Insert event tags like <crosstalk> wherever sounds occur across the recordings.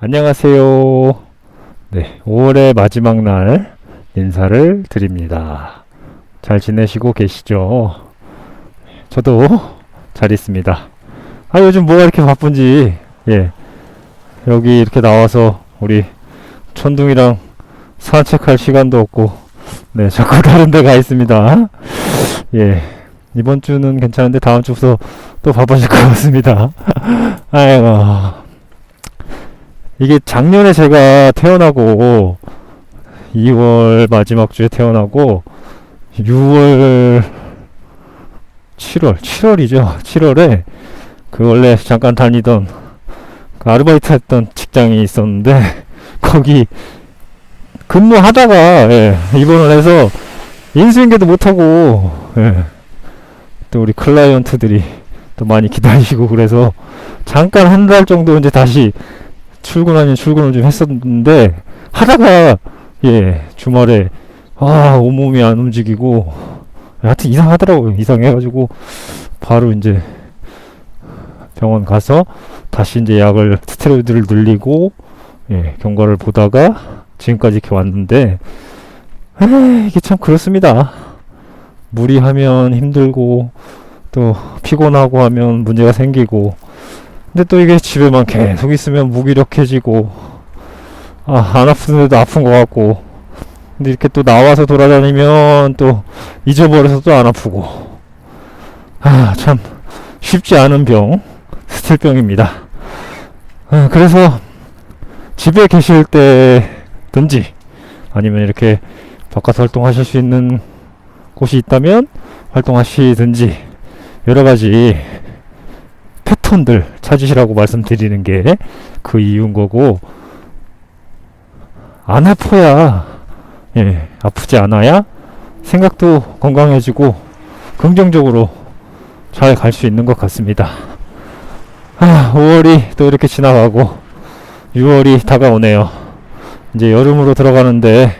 안녕하세요. 네, 5월의 마지막 날 인사를 드립니다. 잘 지내시고 계시죠? 저도 잘 있습니다. 아, 요즘 뭐가 이렇게 바쁜지, 예. 여기 이렇게 나와서 우리 천둥이랑 산책할 시간도 없고, 네, <laughs> 자꾸 다른 데 가 있습니다. 예. 이번 주는 괜찮은데 다음 주부터 또 바빠질 것 같습니다. <laughs> 아이고. 이게 작년에 제가 태어나고 2월 마지막 주에 태어나고 6월 7월 7월이죠. 7월에 그 원래 잠깐 다니던 그 아르바이트 했던 직장이 있었는데 <laughs> 거기 근무하다가 예, 입원을 해서 인수인계도 못하고 예, 또 우리 클라이언트들이 또 많이 기다리시고 그래서 잠깐 한 달 정도 이제 다시 출근 아닌 출근을 좀 했었는데 하다가 예 주말에 아 온몸이 안 움직이고 하여튼 이상하더라고요. 이상해가지고 바로 이제 병원 가서 다시 이제 약을 스테로이드를 늘리고 예 경과를 보다가 지금까지 이렇게 왔는데 에 이게 참 그렇습니다. 무리하면 힘들고 또 피곤하고 하면 문제가 생기고 근데 또 이게 집에만 계속 있으면 무기력해지고 아, 안 아픈데도 아픈 것 같고. 근데 이렇게 또 나와서 돌아다니면 또 잊어버려서 또 안 아프고. 아, 참 쉽지 않은 병 스틸병입니다. 아, 그래서 집에 계실 때든지 아니면 이렇게 바깥 활동하실 수 있는 곳이 있다면 활동하시든지 여러 가지 패턴들 찾으시라고 말씀드리는 게 그 이유인 거고 안 아파야 예 아프지 않아야 생각도 건강해지고 긍정적으로 잘 갈 수 있는 것 같습니다. 아 5월이 또 이렇게 지나가고 6월이 다가오네요. 이제 여름으로 들어가는데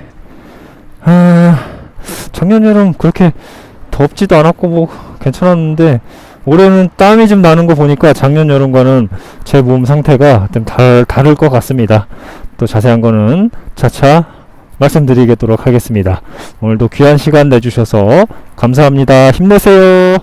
아 작년 여름 그렇게 덥지도 않았고 뭐 괜찮았는데 올해는 땀이 좀 나는 거 보니까 작년 여름과는 제 몸 상태가 좀 달, 다를 것 같습니다. 또 자세한 거는 차차 말씀드리도록 하겠습니다. 오늘도 귀한 시간 내주셔서 감사합니다. 힘내세요.